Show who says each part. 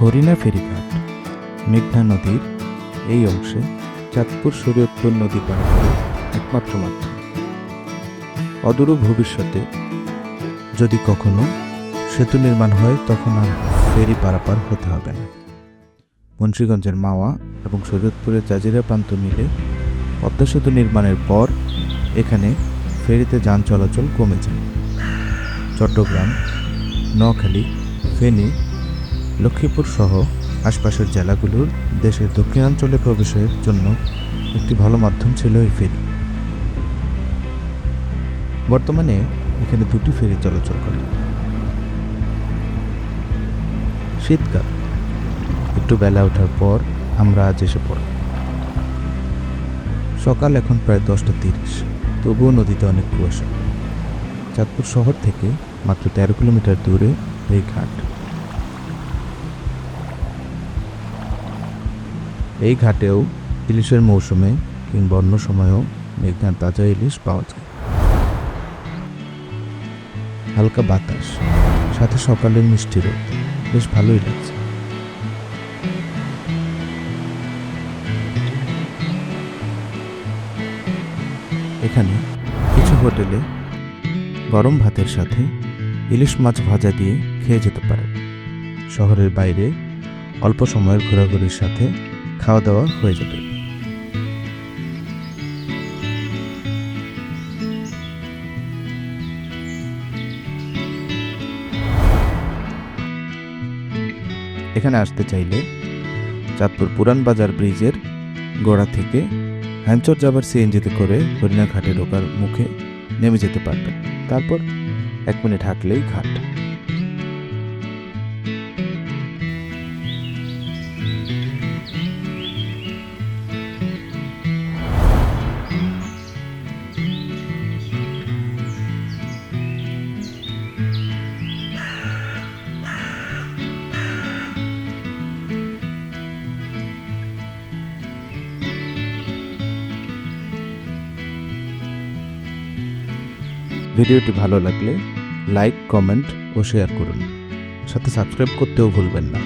Speaker 1: হরিণা ফেরিঘাট, মেঘনা নদীর এই অংশে চাঁদপুর শরীয়তপুর নদী পারাপারের একমাত্র মাধ্যম। অদূর ভবিষ্যতে যদি কখনো সেতু নির্মাণ হয়, তখন আর ফেরি পারাপার হতে হবে না। মুন্সীগঞ্জের মাওয়া এবং শরীয়তপুরের জাজিরা প্রান্ত মিলে পদ্মা সেতু নির্মাণের পর এখানে ফেরিতে যান চলাচল কমে যায়। চট্টগ্রাম, নোয়াখালী, ফেনী লক্ষ্মীপুর সহ আশপাশের জেলাগুলোর দেশের দক্ষিণাঞ্চলে প্রবেশের জন্য একটি ভালো মাধ্যম ছিল এই ফেরি বর্তমানে এখানে দুটি ফেরি চলাচল করে। শীতকাল। একটু বেলা ওঠার পর আমরা আজ এসে পড়ি। সকাল এখন প্রায় দশটা তিরিশ, তবুও নদীতে অনেক কুয়াশা। চাঁদপুর শহর থেকে মাত্র তেরো কিলোমিটার দূরে এই ঘাট। এই ঘাটেও ইলিশের মৌসুমে কিংবা অন্য সময়েও মেঘনার তাজা ইলিশ পাওয়া যায়। হালকা বাতাস, সাথে সকালের মিষ্টি রোদ, বেশ ভালোই লাগছে। এখানে কিছু হোটেলে গরম ভাতের সাথে ইলিশ মাছ ভাজা দিয়ে খেয়ে যেতে পারে শহরের বাইরে অল্প সময়ের ঘোরাঘুরির সাথে খাওয়া দাওয়া হয়ে যাবে। এখানে আসতে চাইলে চাঁদপুর পুরান বাজার ব্রিজের গোড়া থেকে হ্যাঞ্চর যাবার সিএনজিতে করে হরিণা ঘাটে ঢোকার মুখে নেমে যেতে পারবেন। তারপর এক মিনিট হাঁটলেই ঘাট। ভিডিওটি ভালো লাগলে লাইক কমেন্ট ও শেয়ার করুন। সাথে সাবস্ক্রাইব করতেও ভুলবেন না।